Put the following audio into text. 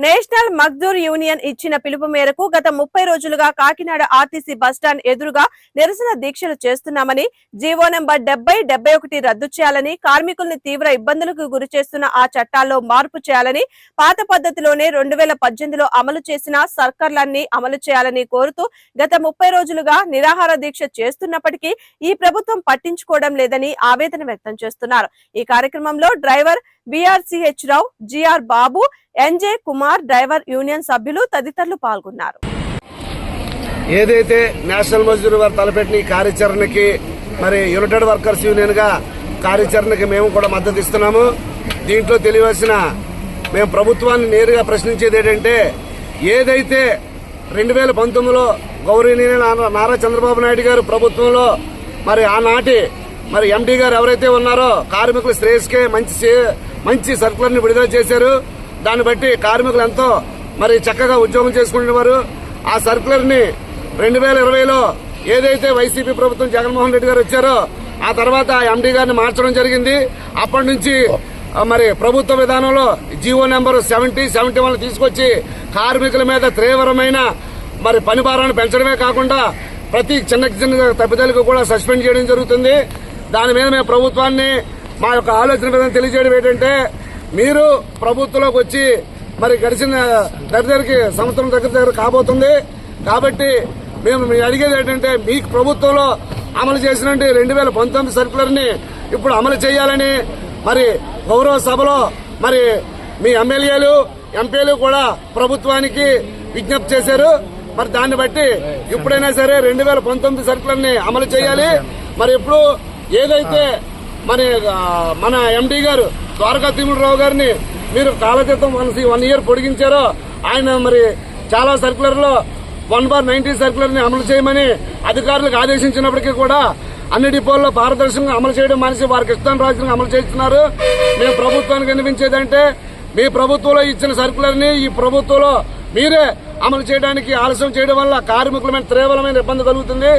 Next national Mazdoor union ఇచ్చిన పిలుపు మేరకు గత ముప్పై రోజులుగా కాకినాడ ఆర్టీసీ బస్టాండ్ ఎదురుగా నిరసన దీక్షలు చేస్తున్నామని జీవో నెంబర్ డెబ్బై డెబ్బై ఒకటి రద్దు చేయాలని కార్మికుల్ని తీవ్ర ఇబ్బందులకు గురి చేస్తున్న ఆ చట్టాల్లో మార్పు చేయాలని పాత పద్ధతిలోనే రెండు వేల పద్దెనిమిదిలో అమలు చేసిన సర్కార్లన్నీ అమలు చేయాలని కోరుతూ గత ముప్పై రోజులుగా నిరాహార దీక్ష చేస్తున్నప్పటికీ ఈ ప్రభుత్వం పట్టించుకోవడం లేదని ఆవేదన వ్యక్తం చేస్తున్నారు. ఈ కార్యక్రమంలో driver BRCH Rao GR Babu NJ Kumar driver union సభ్యులు తదితరులు పాల్గొన్నారు. ఏదైతే నేషనల్ మజ్దూర్ వారు తలపెట్టిన ఈ కార్యాచరణకి మరి యునైటెడ్ వర్కర్స్ యూనియన్గా కార్యాచరణకి మేము కూడా మద్దతు ఇస్తున్నాము. దీంట్లో తెలియవలసిన మేము ప్రభుత్వాన్ని నేరుగా ప్రశ్నించేది ఏంటంటే ఏదైతే రెండు వేల పంతొమ్మిదిలో గౌరవనీయ నారా- నారా చంద్రబాబు నాయుడు గారు ప్రభుత్వంలో మరి ఆనాటి మరి ఎండీ గారు ఎవరైతే ఉన్నారో కార్మికుల శ్రేయస్కే మంచి చే- మంచి సర్కులర్ని విడుదల చేశారు. దాన్ని బట్టి కార్మికులు ఎంతో మరి చక్కగా ఉద్యోగం చేసుకుంటున్నారు ఆ సర్కులర్ని రెండు వేల ఇరవైలో ఏదైతే వైసీపీ ప్రభుత్వం జగన్మోహన్ రెడ్డి గారు వచ్చారో ఆ తర్వాత ఎండీ గారిని మార్చడం జరిగింది. అప్పటి నుంచి మరి ప్రభుత్వ విధానంలో GO number seventy seventy one తీసుకొచ్చి కార్మికుల మీద తీవ్రమైన మరి పని భారాన్ని పెంచడమే కాకుండా ప్రతి చిన్న చిన్న తప్పిదాలకు కూడా సస్పెండ్ చేయడం జరుగుతుంది. దాని మీద మేము ప్రభుత్వాన్ని మా యొక్క ఆలోచన విధానం తెలియజేయడం ఏంటంటే మీరు ప్రభుత్వంలోకి వచ్చి మరి గడిచిన దగ్గరికి సంవత్సరం దగ్గర దగ్గర కాబోతుంది. కాబట్టి మేము మీ అడిగేది ఏంటంటే మీ ప్రభుత్వంలో అమలు చేసిన రెండు వేల పంతొమ్మిది సర్కులర్ని ఇప్పుడు అమలు చేయాలని మరి గౌరవ సభలో మరి మీ ఎమ్మెల్యేలు ఎంపీలు కూడా ప్రభుత్వానికి విజ్ఞప్తి చేశారు. మరి దాన్ని బట్టి ఇప్పుడైనా సరే రెండు వేల పంతొమ్మిది సర్కులర్ని అమలు చేయాలి. మరి ఇప్పుడు ఏదైతే మన మన ఎండీ గారు ద్వారకా తిమ్మరావు గారిని మీరు కాలక్రితం వన్ వన్ ఇయర్ పొడిగించారో ఆయన మరి చాలా సర్కులర్లో వన్ బార్ నైన్టీ సర్కులర్ని అమలు చేయమని అధికారులకు ఆదేశించినప్పటికీ కూడా అన్ని డిపోల్లో పారదర్శకంగా అమలు చేయడం మనిషి వారికి ఇష్టం రాజ్యంగా అమలు చేస్తున్నారు. మేము ప్రభుత్వానికి వినిపించేదంటే మీ ప్రభుత్వంలో ఇచ్చిన సర్కులర్ని ఈ ప్రభుత్వంలో మీరే అమలు చేయడానికి ఆలస్యం చేయడం వల్ల కార్మికుల మీద తీవ్రమైన ఇబ్బంది కలుగుతుంది.